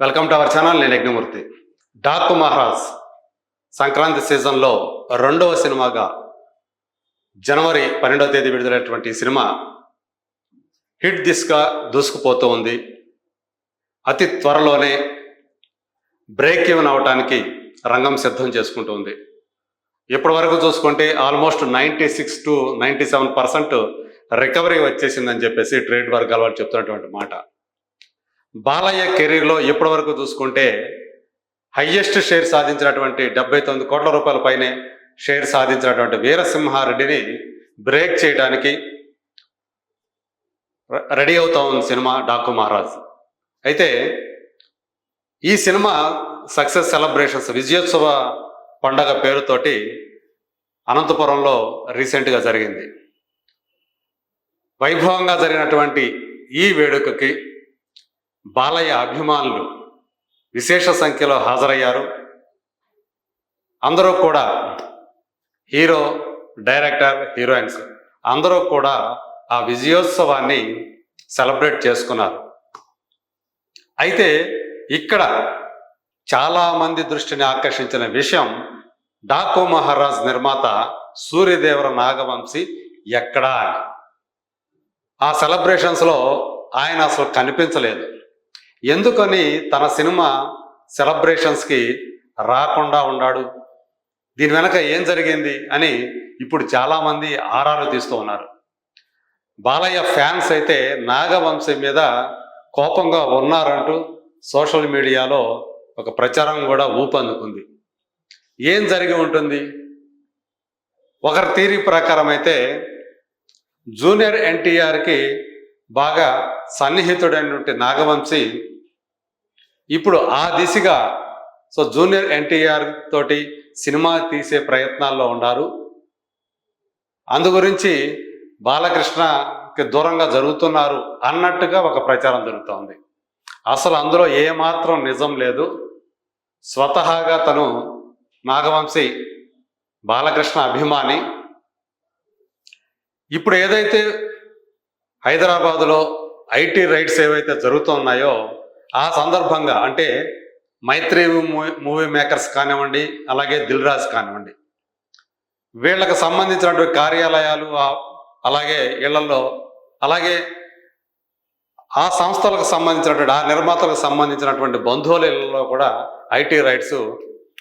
Welcome to our channel నేను యజ్ఞమూర్తి. డాకు మహారాజ్ సంక్రాంతి సీజన్లో రెండవ సినిమాగా జనవరి పన్నెండవ తేదీ విడుదలైనటువంటి సినిమా హిట్ దిస్గా దూసుకుపోతూ ఉంది. అతి త్వరలోనే బ్రేక్ ఈవెన్ అవటానికి రంగం సిద్ధం చేసుకుంటూ ఉంది. ఇప్పటి వరకు చూసుకుంటే almost ninety six to ninety seven percent recovery వచ్చేసిందని చెప్పేసి ట్రేడ్ వర్గాల వాళ్ళు చెప్తున్నటువంటి మాట. బాలయ్య కెరీర్లో ఇప్పటి వరకు చూసుకుంటే హయ్యెస్ట్ షేర్ సాధించినటువంటి డెబ్బై తొమ్మిది కోట్ల రూపాయల పైనే షేర్ సాధించినటువంటి వీరసింహారెడ్డిని బ్రేక్ చేయడానికి రెడీ అవుతా ఉంది సినిమా డాకు మహారాజ్. అయితే ఈ సినిమా సక్సెస్ సెలబ్రేషన్స్ విజయోత్సవ పండగ పేరుతోటి అనంతపురంలో రీసెంట్గా జరిగింది. వైభవంగా జరిగినటువంటి ఈ వేడుకకి బాలయ్య అభిమానులు విశేష సంఖ్యలో హాజరయ్యారు. అందరూ కూడా హీరో డైరెక్టర్ హీరోయిన్స్ అందరూ కూడా ఆ విజయోత్సవాన్ని సెలబ్రేట్ చేసుకున్నారు. అయితే ఇక్కడ చాలామంది దృష్టిని ఆకర్షించిన విషయం డాకో మహారాజ్ నిర్మాత సూర్యదేవర నాగవంశి ఎక్కడా ఆ సెలబ్రేషన్స్లో ఆయన అసలు కనిపించలేదు. ఎందుకని తన సినిమా సెలబ్రేషన్స్కి రాకుండా ఉన్నాడు దీని వెనక ఏం జరిగింది? అని ఇప్పుడు చాలామంది ఆరాలు తీస్తూ ఉన్నారు. బాలయ్య ఫ్యాన్స్ అయితే నాగవంశం మీద కోపంగా ఉన్నారంటూ సోషల్ మీడియాలో ఒక ప్రచారం కూడా ఊపందుకుంది. ఏం జరిగి ఉంటుంది? ఒకరి తీరి ప్రకారం అయితే జూనియర్ ఎన్టీఆర్కి బాగా సన్నిహితుడైనటువంటి నాగవంశీ ఇప్పుడు ఆ దిశగా సో జూనియర్ ఎన్టీఆర్ తోటి సినిమా తీసే ప్రయత్నాల్లో ఉన్నారు. అందు గురించి బాలకృష్ణకి దూరంగా జరుగుతున్నారు అన్నట్టుగా ఒక ప్రచారం జరుగుతోంది. అసలు అందులో ఏమాత్రం నిజం లేదు. స్వతహాగా తను నాగవంశీ బాలకృష్ణ అభిమాని. ఇప్పుడు ఏదైతే హైదరాబాదులో ఐటీ రైట్స్ ఏవైతే జరుగుతున్నాయో ఆ సందర్భంగా అంటే మైత్రి మూవీ మూవీ మేకర్స్ కానివ్వండి అలాగే దిల్ రాజు కానివ్వండి వీళ్ళకి సంబంధించినటువంటి కార్యాలయాలు అలాగే ఇళ్ళలో అలాగే ఆ సంస్థలకు సంబంధించినటువంటి ఆ నిర్మాతలకు సంబంధించినటువంటి బంధువుల ఇళ్ళలో కూడా ఐటీ రైట్స్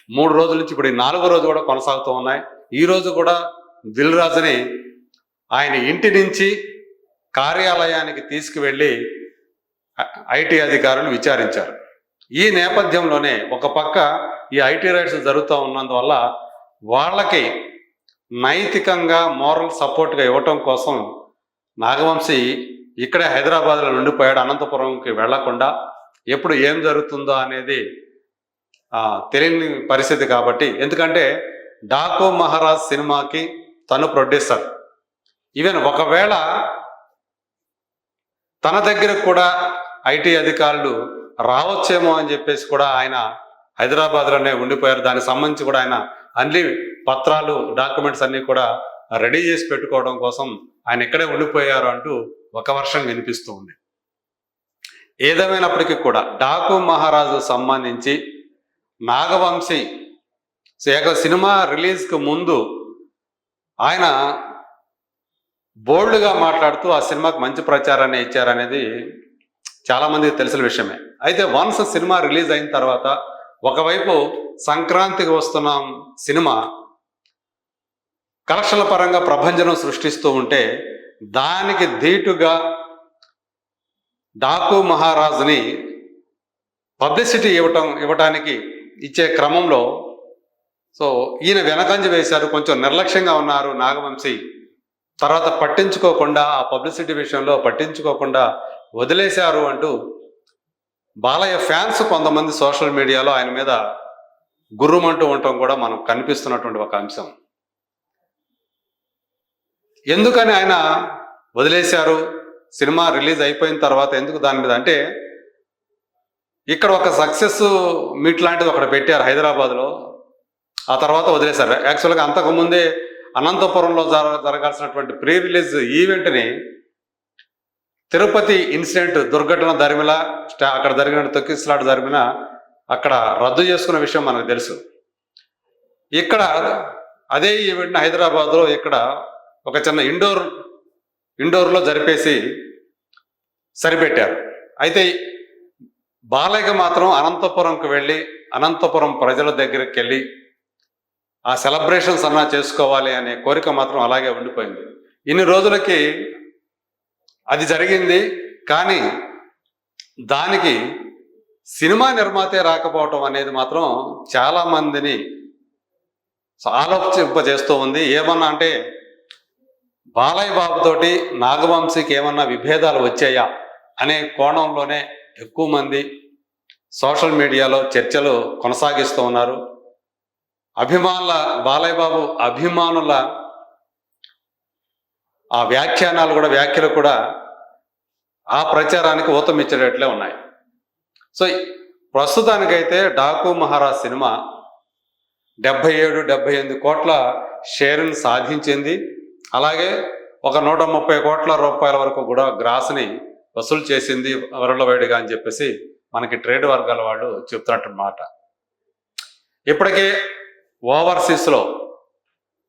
మూడు రోజుల నుంచి ఇప్పుడు ఈ నాలుగో రోజు కూడా కొనసాగుతూ ఉన్నాయి. ఈ రోజు కూడా దిల్ రాజుని ఆయన ఇంటి నుంచి కార్యాలయానికి తీసుకువెళ్ళి ఐటీ అధికారులు విచారించారు. ఈ నేపథ్యంలోనే ఒక పక్క ఈ ఐటీ రైట్స్ జరుగుతూ ఉన్నందువల్ల వాళ్ళకి నైతికంగా మోరల్ సపోర్ట్గా ఇవ్వటం కోసం నాగవంశీ ఇక్కడే హైదరాబాద్లో ఉండిపోయాడు అనంతపురంకి వెళ్ళకుండా ఎప్పుడు ఏం జరుగుతుందో అనేది తెలియని పరిస్థితి కాబట్టి. ఎందుకంటే డాకు మహారాజ్ సినిమాకి తను ప్రొడ్యూసర్. ఈవెన్ ఒకవేళ తన దగ్గర కూడా ఐటీ అధికారులు రావచ్చేమో అని చెప్పేసి కూడా ఆయన హైదరాబాద్లోనే ఉండిపోయారు. దానికి సంబంధించి కూడా ఆయన అన్ని పత్రాలు డాక్యుమెంట్స్ అన్నీ కూడా రెడీ చేసి పెట్టుకోవడం కోసం ఆయన ఇక్కడే ఉండిపోయారు అంటూ ఒక వర్షం వినిపిస్తూ ఉంది. ఏదేమైనప్పటికీ కూడా డాకు మహారాజు సంబంధించి నాగవంశీ సినిమా రిలీజ్కి ముందు ఆయన బోల్డ్గా మాట్లాడుతూ ఆ సినిమాకి మంచి ప్రచారాన్ని ఇచ్చారనేది చాలామందికి తెలిసిన విషయమే. అయితే వన్స్ సినిమా రిలీజ్ అయిన తర్వాత ఒకవైపు సంక్రాంతికి వస్తున్న సినిమా కలెక్షన్ల పరంగా ప్రభంజనం సృష్టిస్తూ ఉంటే దానికి ధీటుగా డాకు మహారాజుని పబ్లిసిటీ ఇవ్వటం ఇవ్వటానికి ఇచ్చే క్రమంలో సో ఈయన వెనకంజ వేశారు కొంచెం నిర్లక్ష్యంగా ఉన్నారు నాగవంశీ. తర్వాత పట్టించుకోకుండా ఆ పబ్లిసిటీ విషయంలో పట్టించుకోకుండా వదిలేశారు అంటూ బాలయ్య ఫ్యాన్స్ కొంతమంది సోషల్ మీడియాలో ఆయన మీద గుర్రుమంటూ ఉండటం కూడా మనం కనిపిస్తున్నటువంటి ఒక అంశం. ఎందుకని ఆయన వదిలేశారు? సినిమా రిలీజ్ అయిపోయిన తర్వాత ఎందుకు దాని మీద? అంటే ఇక్కడ ఒక సక్సెస్ మీట్ లాంటిది ఒకటి పెట్టారు హైదరాబాద్లో. ఆ తర్వాత వదిలేశారు. యాక్చువల్గా అంతకుముందే అనంతపురంలో జర జరగాల్సినటువంటి ప్రీ రిలీజ్ ఈవెంట్ని తిరుపతి ఇన్సిడెంట్ దుర్ఘటన ధర్మిల అక్కడ జరిగిన తొక్కిసలాట ధర్మిన అక్కడ రద్దు చేసుకున్న విషయం మనకు తెలుసు. ఇక్కడ అదే ఈవెంట్ హైదరాబాద్లో ఇక్కడ ఒక చిన్న ఇండోర్ ఇండోర్లో జరిపేసి సరిపెట్టారు. అయితే బాలయ్య మాత్రం అనంతపురంకి వెళ్ళి అనంతపురం ప్రజల దగ్గరికి వెళ్ళి ఆ సెలబ్రేషన్స్ అన్నా చేసుకోవాలి అనే కోరిక మాత్రం అలాగే ఉండిపోయింది. ఇన్ని రోజులకి అది జరిగింది. కానీ దానికి సినిమా నిర్మాతే రాకపోవటం అనేది మాత్రం చాలా మందిని ఆలోచింపజేస్తూ ఉంది. ఏమన్నా అంటే బాలయ్య బాబుతోటి నాగవంశీకి ఏమన్నా విభేదాలు వచ్చాయా అనే కోణంలోనే ఎక్కువ మంది సోషల్ మీడియాలో చర్చలు కొనసాగిస్తూ ఉన్నారు. అభిమానుల బాలయ్య బాబు అభిమానుల ఆ వ్యాఖ్యానాలు కూడా వ్యాఖ్యలు కూడా ఆ ప్రచారానికి ఊతమిచ్చేటట్లే ఉన్నాయి. సో ప్రస్తుతానికైతే డాకు మహారాజ్ సినిమా డెబ్బై ఏడు డెబ్బై ఎనిమిది కోట్ల షేర్ని సాధించింది. అలాగే ఒక నూట ముప్పై కోట్ల రూపాయల వరకు కూడా గ్రాస్ని వసూలు చేసింది వరలవేడిగా అని చెప్పేసి మనకి ట్రేడ్ వర్గాల వాళ్ళు చెప్తున్నట్టు ఇప్పటికే ఓవర్సీస్లో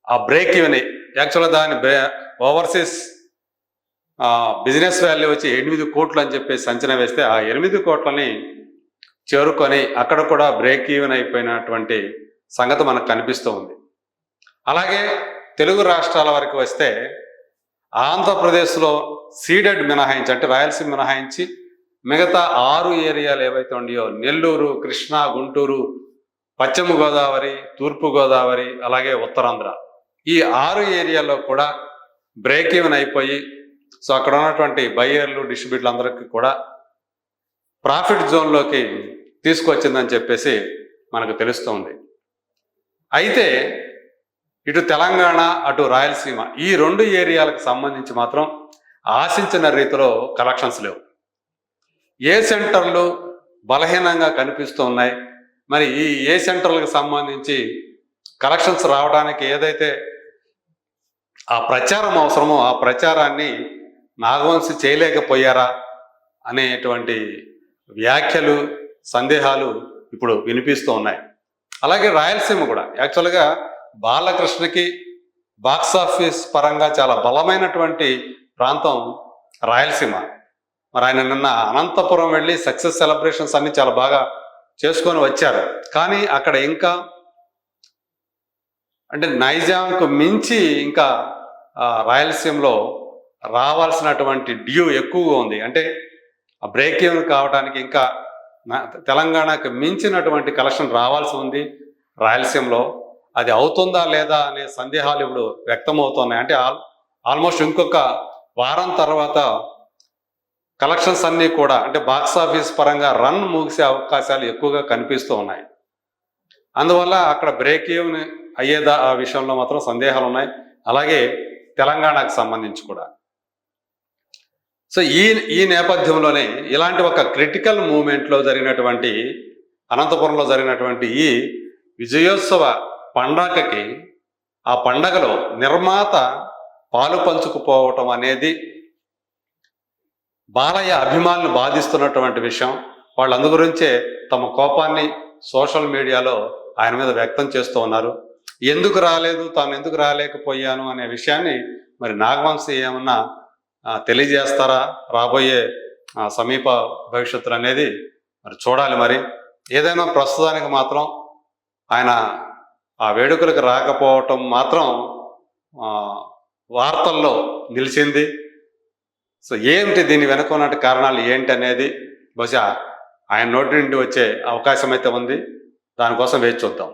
ఆ బ్రేక్ ఈవెన్ యాక్చువల్గా దాని బ్రే ఓవర్సీస్ బిజినెస్ వాల్యూ వచ్చి ఎనిమిది కోట్లు అని చెప్పేసి అంచనా వేస్తే ఆ ఎనిమిది కోట్లని చేరుకొని అక్కడ కూడా బ్రేక్ ఈవెన్ అయిపోయినటువంటి సంగతి మనకు కనిపిస్తూ ఉంది. అలాగే తెలుగు రాష్ట్రాల వరకు వస్తే ఆంధ్రప్రదేశ్లో సీడెడ్ మినహాయించి అంటే రాయలసీమ మినహాయించి మిగతా ఆరు ఏరియాలు ఏవైతే ఉన్నాయో నెల్లూరు కృష్ణా గుంటూరు పశ్చిమ గోదావరి తూర్పు గోదావరి అలాగే ఉత్తరాంధ్ర ఈ ఆరు ఏరియాలో కూడా బ్రేక్ ఈవెన్ అయిపోయి సో అక్కడ ఉన్నటువంటి బయ్యర్లు డిస్ట్రిబ్యూటర్లు అందరికీ కూడా ప్రాఫిట్ జోన్లోకి తీసుకొచ్చిందని చెప్పేసి మనకు తెలుస్తుంది. అయితే ఇటు తెలంగాణ అటు రాయలసీమ ఈ రెండు ఏరియాలకు సంబంధించి మాత్రం ఆశించిన రీతిలో కలెక్షన్స్ లేవు. ఏ సెంటర్లు బలహీనంగా కనిపిస్తూ ఉన్నాయి? మరి ఈ ఏ సెంటర్లకు సంబంధించి కలెక్షన్స్ రావడానికి ఏదైతే ఆ ప్రచారం అవసరమో ఆ ప్రచారాన్ని నాగవంశి చేయలేకపోయారా అనేటువంటి వ్యాఖ్యలు సందేహాలు ఇప్పుడు వినిపిస్తూ ఉన్నాయి. అలాగే రాయలసీమ కూడా యాక్చువల్గా బాలకృష్ణకి బాక్స్ ఆఫీస్ పరంగా చాలా బలమైనటువంటి ప్రాంతం రాయలసీమ. మరి ఆయన నిన్న అనంతపురం వెళ్ళి సక్సెస్ సెలబ్రేషన్స్ అన్ని చాలా బాగా చేసుకొని వచ్చారు. కానీ అక్కడ ఇంకా అంటే నైజాంకు మించి ఇంకా రాయలసీమలో రావాల్సినటువంటి డ్యూ ఎక్కువగా ఉంది. అంటే ఆ బ్రేక్ ఈవెన్ కావడానికి ఇంకా తెలంగాణకు మించినటువంటి కలెక్షన్ రావాల్సి ఉంది. రాయలసీమలో అది అవుతుందా లేదా అనే సందేహాలు ఇప్పుడు వ్యక్తమవుతున్నాయి. అంటే ఆల్ ఆల్మోస్ట్ ఇంకొక వారం తర్వాత కలెక్షన్స్ అన్నీ కూడా అంటే బాక్స్ ఆఫీస్ పరంగా రన్ ముగిసే అవకాశాలు ఎక్కువగా కనిపిస్తూ ఉన్నాయి. అందువల్ల అక్కడ బ్రేక్ ఈవెన్ అయ్యేదా ఆ విషయంలో మాత్రం సందేహాలు ఉన్నాయి అలాగే తెలంగాణకు సంబంధించి కూడా. సో ఈ ఈ నేపథ్యంలోనే ఇలాంటి ఒక క్రిటికల్ మూమెంట్లో జరిగినటువంటి అనంతపురంలో జరిగినటువంటి ఈ విజయోత్సవ పండగకి ఆ పండగలో నిర్మాత పాలు పంచుకుపోవటం అనేది బాలయ్య అభిమానులు బాధిస్తున్నటువంటి విషయం. వాళ్ళందు గురించే తమ కోపాన్ని సోషల్ మీడియాలో ఆయన మీద వ్యక్తం చేస్తూ ఉన్నారు. ఎందుకు రాలేదు? తాను ఎందుకు రాలేకపోయాను అనే విషయాన్ని మరి నాగవంశీ ఏమన్నా తెలియజేస్తారా? రాబోయే సమీప భవిష్యత్తులో అనేది మరి చూడాలి మరి. ఏదైనా ప్రస్తుతానికి మాత్రం ఆయన ఆ వేడుకలకు రాకపోవటం మాత్రం వార్తల్లో నిలిచింది. సో ఏంటి దీని వెనుక ఉన్నటి కారణాలు ఏంటి అనేది బహుశా ఆయన నోటి నుండి వచ్చే అవకాశం అయితే ఉంది. దానికోసం వేచి చూద్దాం.